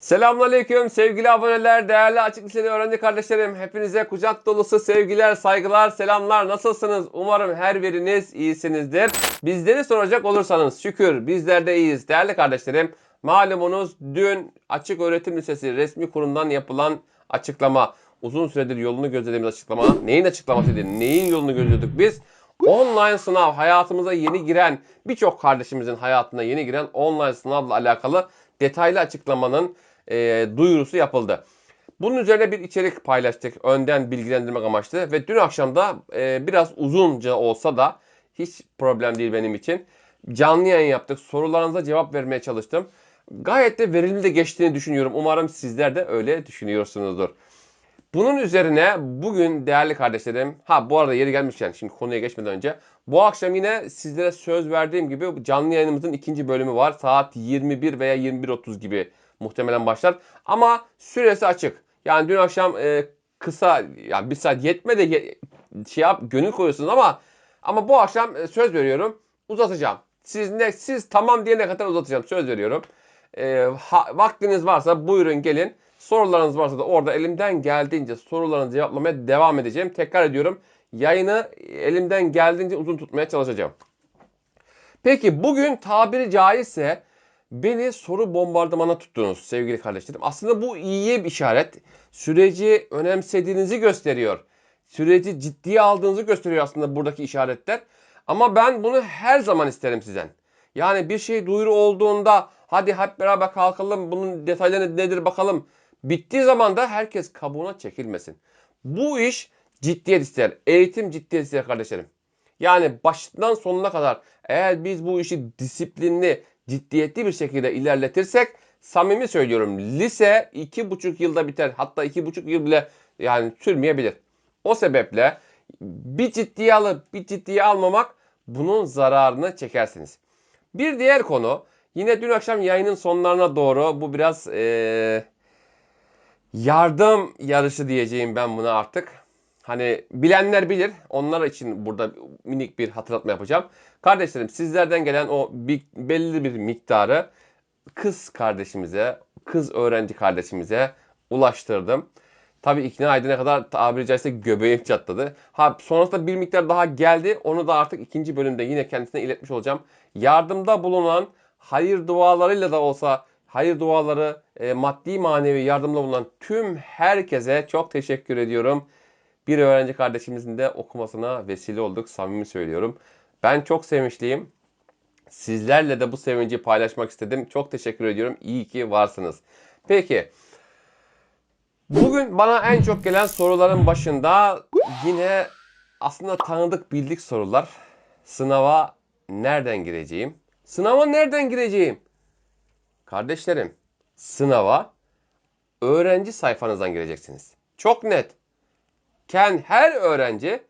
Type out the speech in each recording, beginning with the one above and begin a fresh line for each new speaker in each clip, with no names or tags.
Selamünaleyküm sevgili aboneler, değerli açık liseli öğrenci kardeşlerim. Hepinize kucak dolusu sevgiler, saygılar, selamlar. Nasılsınız? Umarım her biriniz iyisinizdir. Bizleri soracak olursanız şükür bizler de iyiyiz değerli kardeşlerim. Malumunuz dün Açık Öğretim Lisesi resmi kurumdan yapılan açıklama. Uzun süredir yolunu gözlediğimiz açıklama. Neyin açıklamasıydı? Neyin yolunu gözlüyorduk biz? Online sınav hayatımıza yeni giren, birçok kardeşimizin hayatına yeni giren online sınavla alakalı detaylı açıklamanın e, duyurusu yapıldı. Bunun üzerine bir içerik paylaştık önden bilgilendirmek amaçlı ve dün akşam da e, biraz uzunca olsa da hiç problem değil benim için. Canlı yayın yaptık. Sorularınıza cevap vermeye çalıştım. Gayet de verimli de geçtiğini düşünüyorum. Umarım sizler de öyle düşünüyorsunuzdur. Bunun üzerine bugün değerli kardeşlerim, ha bu arada yeri gelmişken şimdi konuya geçmeden önce bu akşam yine sizlere söz verdiğim gibi canlı yayınımızın ikinci bölümü var. Saat 21 veya 21.30 gibi muhtemelen başlar. Ama süresi açık. Yani dün akşam e, kısa yani bir saat yetmedi ye, şey yap gönül koyuyorsunuz ama ama bu akşam e, söz veriyorum uzatacağım. Siz ne siz tamam diyene kadar uzatacağım söz veriyorum. E, ha, vaktiniz varsa buyurun gelin. Sorularınız varsa da orada elimden geldiğince sorularınızı cevaplamaya devam edeceğim. Tekrar ediyorum. Yayını elimden geldiğince uzun tutmaya çalışacağım. Peki bugün tabiri caizse beni soru bombardımana tuttunuz sevgili kardeşlerim. Aslında bu iyiye bir işaret. Süreci önemsediğinizi gösteriyor. Süreci ciddiye aldığınızı gösteriyor aslında buradaki işaretler. Ama ben bunu her zaman isterim sizden. Yani bir şey duyuru olduğunda hadi hep beraber kalkalım bunun detayları nedir bakalım. Bittiği zaman da herkes kabuğuna çekilmesin. Bu iş ciddiyet ister. Eğitim ciddiyet ister kardeşlerim. Yani baştan sonuna kadar eğer biz bu işi disiplinli, ciddiyetli bir şekilde ilerletirsek samimi söylüyorum lise iki buçuk yılda biter. Hatta iki buçuk yıl bile yani sürmeyebilir. O sebeple bir ciddiye alıp bir ciddiye almamak bunun zararını çekersiniz. Bir diğer konu yine dün akşam yayının sonlarına doğru bu biraz ee, yardım yarışı diyeceğim ben buna artık. Hani bilenler bilir. Onlar için burada minik bir hatırlatma yapacağım. Kardeşlerim sizlerden gelen o bir, belli bir miktarı kız kardeşimize, kız öğrenci kardeşimize ulaştırdım. Tabii ikna edene kadar tabiri caizse göbeğim çatladı. Ha sonrasında bir miktar daha geldi. Onu da artık ikinci bölümde yine kendisine iletmiş olacağım. Yardımda bulunan hayır dualarıyla da olsa hayır duaları e, maddi manevi yardımda bulunan tüm herkese çok teşekkür ediyorum. Bir öğrenci kardeşimizin de okumasına vesile olduk. Samimi söylüyorum. Ben çok sevinçliyim. Sizlerle de bu sevinci paylaşmak istedim. Çok teşekkür ediyorum. İyi ki varsınız. Peki. Bugün bana en çok gelen soruların başında yine aslında tanıdık bildik sorular. Sınava nereden gireceğim? Sınava nereden gireceğim? Kardeşlerim, sınava öğrenci sayfanızdan gireceksiniz. Çok net. Ken her öğrenci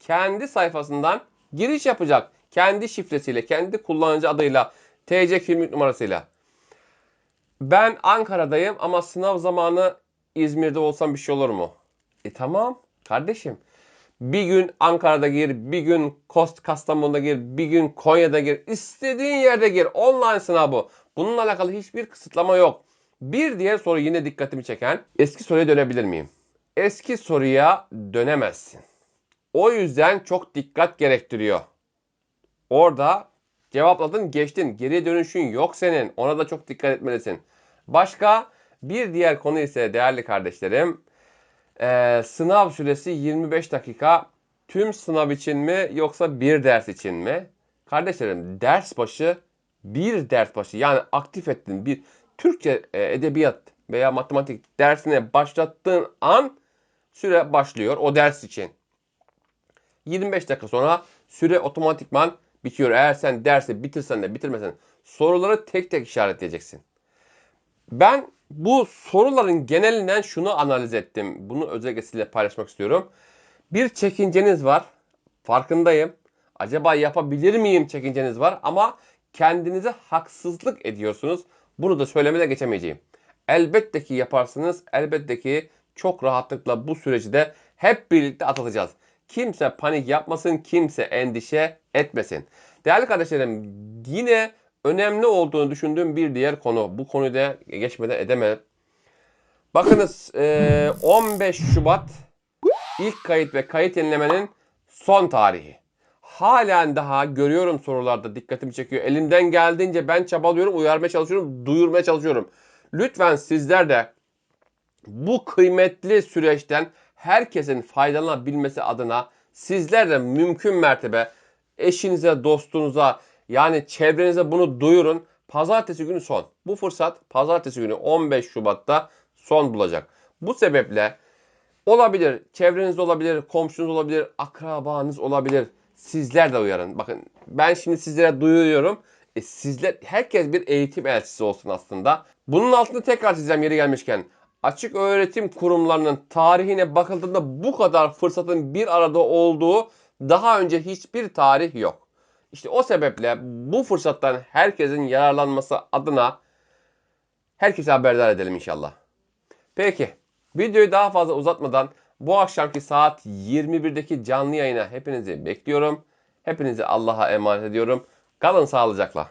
kendi sayfasından giriş yapacak. Kendi şifresiyle, kendi kullanıcı adıyla, TC kimlik numarasıyla. Ben Ankara'dayım ama sınav zamanı İzmir'de olsam bir şey olur mu? E tamam kardeşim. Bir gün Ankara'da gir, bir gün Kost Kastamonu'da gir, bir gün Konya'da gir. İstediğin yerde gir. Online sınav bu. Bununla alakalı hiçbir kısıtlama yok. Bir diğer soru yine dikkatimi çeken. Eski soruya dönebilir miyim? Eski soruya dönemezsin. O yüzden çok dikkat gerektiriyor. Orada cevapladın geçtin. Geriye dönüşün yok senin. Ona da çok dikkat etmelisin. Başka bir diğer konu ise değerli kardeşlerim ee, sınav süresi 25 dakika tüm sınav için mi yoksa bir ders için mi? Kardeşlerim ders başı bir ders başı yani aktif ettiğin bir Türkçe e, edebiyat veya matematik dersine başlattığın an süre başlıyor o ders için. 25 dakika sonra süre otomatikman bitiyor. Eğer sen dersi bitirsen de bitirmesen soruları tek tek işaretleyeceksin. Ben bu soruların genelinden şunu analiz ettim. Bunu özellikle sizinle paylaşmak istiyorum. Bir çekinceniz var. Farkındayım. Acaba yapabilir miyim çekinceniz var ama kendinize haksızlık ediyorsunuz. Bunu da söylemeden geçemeyeceğim. Elbette ki yaparsınız. Elbette ki çok rahatlıkla bu süreci de hep birlikte atlatacağız. Kimse panik yapmasın, kimse endişe etmesin. Değerli kardeşlerim yine önemli olduğunu düşündüğüm bir diğer konu. Bu konuyu da geçmeden edemem. Bakınız eee, 15 Şubat ilk kayıt ve kayıt yenilemenin son tarihi. Halen daha görüyorum sorularda dikkatimi çekiyor. Elimden geldiğince ben çabalıyorum, uyarmaya çalışıyorum, duyurmaya çalışıyorum. Lütfen sizler de bu kıymetli süreçten herkesin faydalanabilmesi adına sizler de mümkün mertebe eşinize, dostunuza yani çevrenize bunu duyurun. Pazartesi günü son. Bu fırsat pazartesi günü 15 Şubat'ta son bulacak. Bu sebeple olabilir, çevrenizde olabilir, komşunuz olabilir, akrabanız olabilir. Sizler de uyarın. Bakın ben şimdi sizlere duyuruyorum. E, sizler herkes bir eğitim elçisi olsun aslında. Bunun altını tekrar çizeceğim yeri gelmişken. Açık öğretim kurumlarının tarihine bakıldığında bu kadar fırsatın bir arada olduğu daha önce hiçbir tarih yok. İşte o sebeple bu fırsattan herkesin yararlanması adına herkese haberdar edelim inşallah. Peki videoyu daha fazla uzatmadan bu akşamki saat 21'deki canlı yayına hepinizi bekliyorum. Hepinizi Allah'a emanet ediyorum. Kalın sağlıcakla.